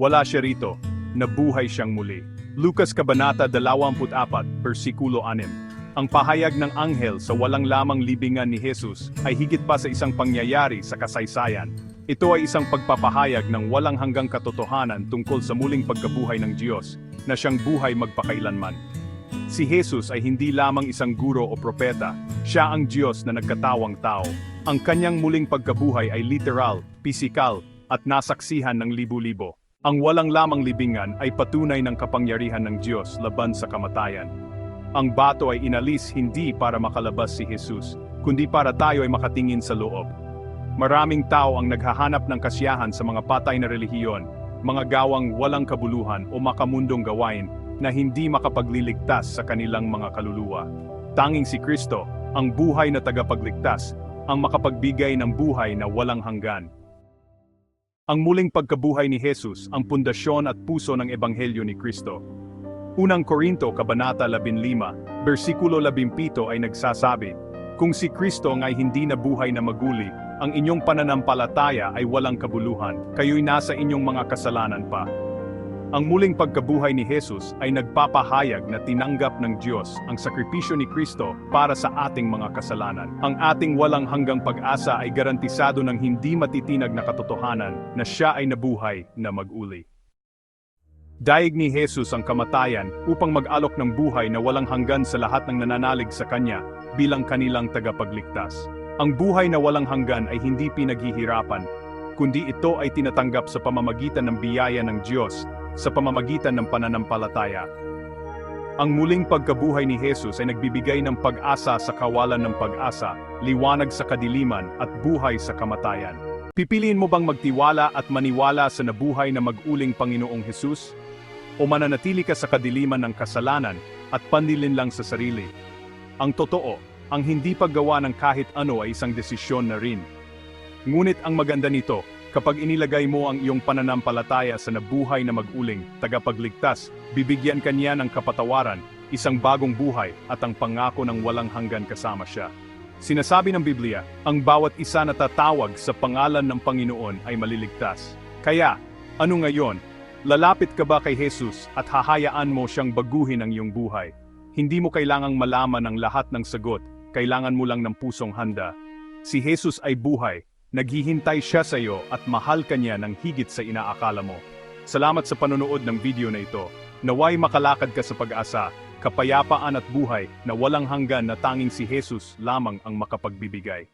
Wala siya rito, nabuhay siyang muli. Lucas Kabanata 24, versikulo 6. Ang pahayag ng anghel sa walang lamang libingan ni Jesus ay higit pa sa isang pangyayari sa kasaysayan. Ito ay isang pagpapahayag ng walang hanggang katotohanan tungkol sa muling pagkabuhay ng Diyos, na siyang buhay magpakailanman. Si Jesus ay hindi lamang isang guro o propeta, siya ang Diyos na nagkatawang tao. Ang kanyang muling pagkabuhay ay literal, pisikal, at nasaksihan ng libu-libo. Ang walang lamang libingan ay patunay ng kapangyarihan ng Diyos laban sa kamatayan. Ang bato ay inalis hindi para makalabas si Jesus, kundi para tayo ay makatingin sa loob. Maraming tao ang naghahanap ng kasiyahan sa mga patay na relihiyon, mga gawang walang kabuluhan o makamundong gawain na hindi makapagliligtas sa kanilang mga kaluluwa. Tanging si Kristo, ang buhay na tagapagligtas, ang makapagbigay ng buhay na walang hanggan. Ang muling pagkabuhay ni Jesus ang pundasyon at puso ng Ebanghelyo ni Kristo. Unang Korinto, Kabanata 15, versikulo 17 ay nagsasabi, Kung si Kristo nga'y hindi nabuhay na maguli, ang inyong pananampalataya ay walang kabuluhan, kayo'y nasa inyong mga kasalanan pa. Ang muling pagkabuhay ni Jesus ay nagpapahayag na tinanggap ng Diyos ang sakripisyo ni Kristo para sa ating mga kasalanan. Ang ating walang hanggang pag-asa ay garantisado ng hindi matitinag na katotohanan na siya ay nabuhay na mag-uli. Daig ni Jesus ang kamatayan upang mag-alok ng buhay na walang hanggan sa lahat ng nananalig sa Kanya bilang kanilang tagapagligtas. Ang buhay na walang hanggan ay hindi pinaghihirapan, kundi ito ay tinatanggap sa pamamagitan ng biyaya ng Diyos, sa pamamagitan ng pananampalataya. Ang muling pagkabuhay ni Jesus ay nagbibigay ng pag-asa sa kawalan ng pag-asa, liwanag sa kadiliman at buhay sa kamatayan. Pipiliin mo bang magtiwala at maniwala sa nabuhay na mag-uling Panginoong Jesus? O mananatili ka sa kadiliman ng kasalanan at panlilin lang sa sarili? Ang totoo, ang hindi paggawa ng kahit ano ay isang desisyon na rin. Ngunit ang maganda nito, kapag inilagay mo ang iyong pananampalataya sa nabuhay na mag-uling, tagapagligtas, bibigyan ka niya ng kapatawaran, isang bagong buhay at ang pangako ng walang hanggan kasama siya. Sinasabi ng Biblia, ang bawat isa na tatawag sa pangalan ng Panginoon ay maliligtas. Kaya, ano ngayon? Lalapit ka ba kay Jesus at hahayaan mo siyang baguhin ang iyong buhay? Hindi mo kailangang malaman ang lahat ng sagot, kailangan mo lang ng pusong handa. Si Jesus ay buhay, naghihintay siya sa iyo at mahal ka niya ng higit sa inaakala mo. Salamat sa panonood ng video na ito. Naway makalakad ka sa pag-asa, kapayapaan at buhay na walang hanggan na tanging si Jesus lamang ang makapagbibigay.